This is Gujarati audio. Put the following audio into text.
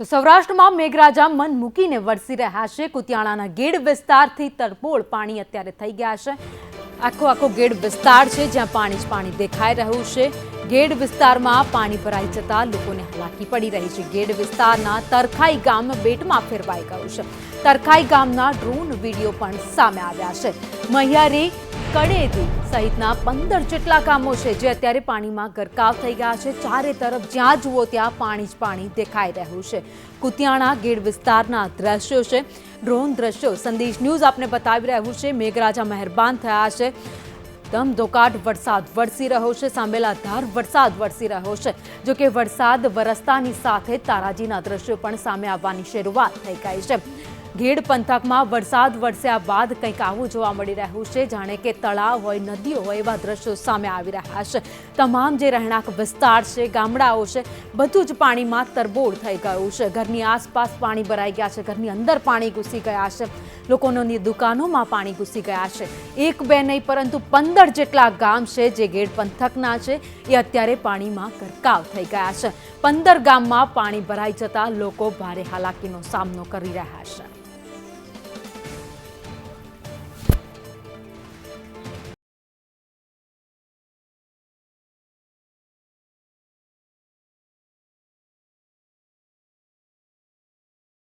તો સૌરાષ્ટ્રમાં મેઘરાજા મન મૂકીને વરસી રહ્યા છે. કુતિયાણાના ગેડ વિસ્તારથી તરબોળ પાણી અત્યારે થઈ ગયા છે. આખો આખો ગેડ વિસ્તાર છે, જ્યાં પાણી જ પાણી દેખાઈ રહ્યું છે. ગેડ વિસ્તારમાં પાણી ભરાઈ જતા લોકોને હાલાકી પડી રહી છે. ગેડ વિસ્તારના તરખાઈ ગામ બેટમાં ફેરવાઈ ગયું છે. તરખાઈ ગામના ડ્રોન વીડિયો પણ સામે આવ્યા છે. મહિયારી કડેદી સહિતના પંદર જેટલા ગામો છે જે અત્યારે પાણીમાં ગરકાવ થઈ ગયા છે. ચારે તરફ જ્યાં જુઓ ત્યાં પાણી જ પાણી દેખાઈ રહ્યું છે. કુતિયાણા ગીડ વિસ્તારના દ્રશ્યો છે. ડ્રોન દ્રશ્યો સંદેશ ન્યૂઝ આપને બતાવી રહ્યું છે. મેઘરાજા મહેરબાન થયા છે. ધમધોકાટ વરસાદ વરસી રહ્યો છે. સાંભેલા ધાર વરસાદ વરસી રહ્યો છે. જો કે વરસાદ વરસતાની સાથે તારાજીના દ્રશ્યો પણ સામે આવવાની શરૂઆત થઈ ગઈ છે. ઘેડ પંથકમાં વરસાદ વરસ્યા બાદ કંઈક આવું જોવા મળી રહ્યું છે. જાણે કે તળાવ હોય, નદીઓ હોય એવા દ્રશ્યો સામે આવી રહ્યા છે. તમામ જે રહેણાંક વિસ્તાર છે, ગામડાઓ છે, બધું જ પાણીમાં તરબોળ થઈ ગયું છે. ઘરની આસપાસ પાણી ભરાઈ ગયા છે, ઘરની અંદર પાણી ઘૂસી ગયા છે. લોકોની દુકાનોમાં પાણી ઘૂસી ગયા છે. એક બે નહીં, પરંતુ પંદર જેટલા ગામ છે જે ગેડ પંથકના છે, એ અત્યારે પાણીમાં ગરકાવ થઈ ગયા છે. પંદર ગામમાં પાણી ભરાઈ જતા લોકો ભારે હાલાકીનો સામનો કરી રહ્યા છે.